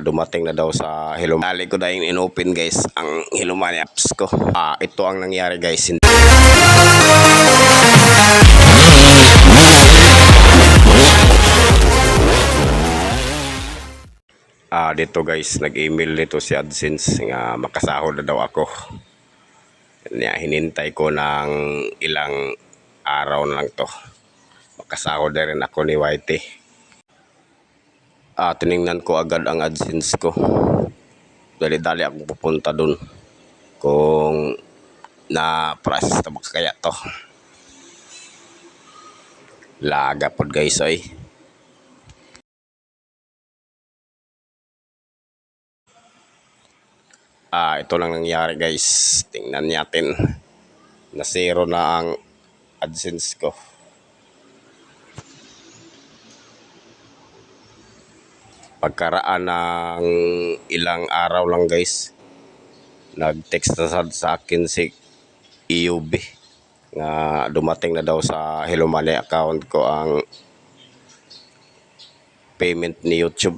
dumating na daw sa Hilumani. Dali ko dahil in-open guys ang Hilumani apps ko. Ah, ito ang nangyari guys. Hindi- Ah, dito guys, nag-email dito si AdSense nga makasahod na daw ako. Kanya hinintay ko ng ilang araw na lang to. Makasahod na rin ako ni Whitey. Ah, tiningnan ko agad ang AdSense ko. Dali-dali ako pupunta dun. Kung na ba kaya to. Laga pod guys ay. Ah, ito lang nangyari guys. Tingnan natin. Na zero na ang AdSense ko. Pagkaraan ng ilang araw lang guys, nag-text na sa, akin si EUB nga dumating na daw sa Hello Money account ko ang payment ni YouTube.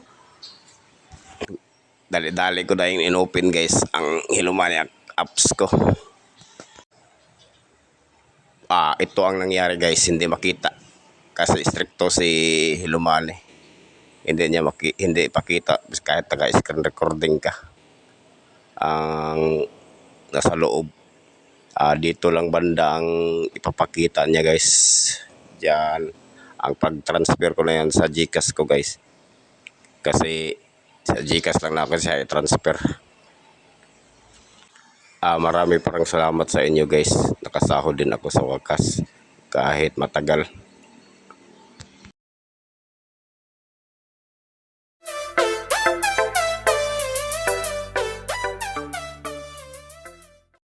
Dali-dali ko dahil in-open guys ang Hello Money apps ko. Ah, ito ang nangyari guys, hindi makita. Kasi stricto si Hello Money. Hindi niya maki, hindi ipakita kahit taga screen recording ka. Ang nasa loob. Ah, dito lang banda ang ipapakita niya guys. Diyan. Ang pag-transfer ko na yan sa Gcash ko guys. Kasi sa Gcash lang na ako siya i-transfer. Ah, marami parang salamat sa inyo guys. Nakasahod din ako sa wakas kahit matagal.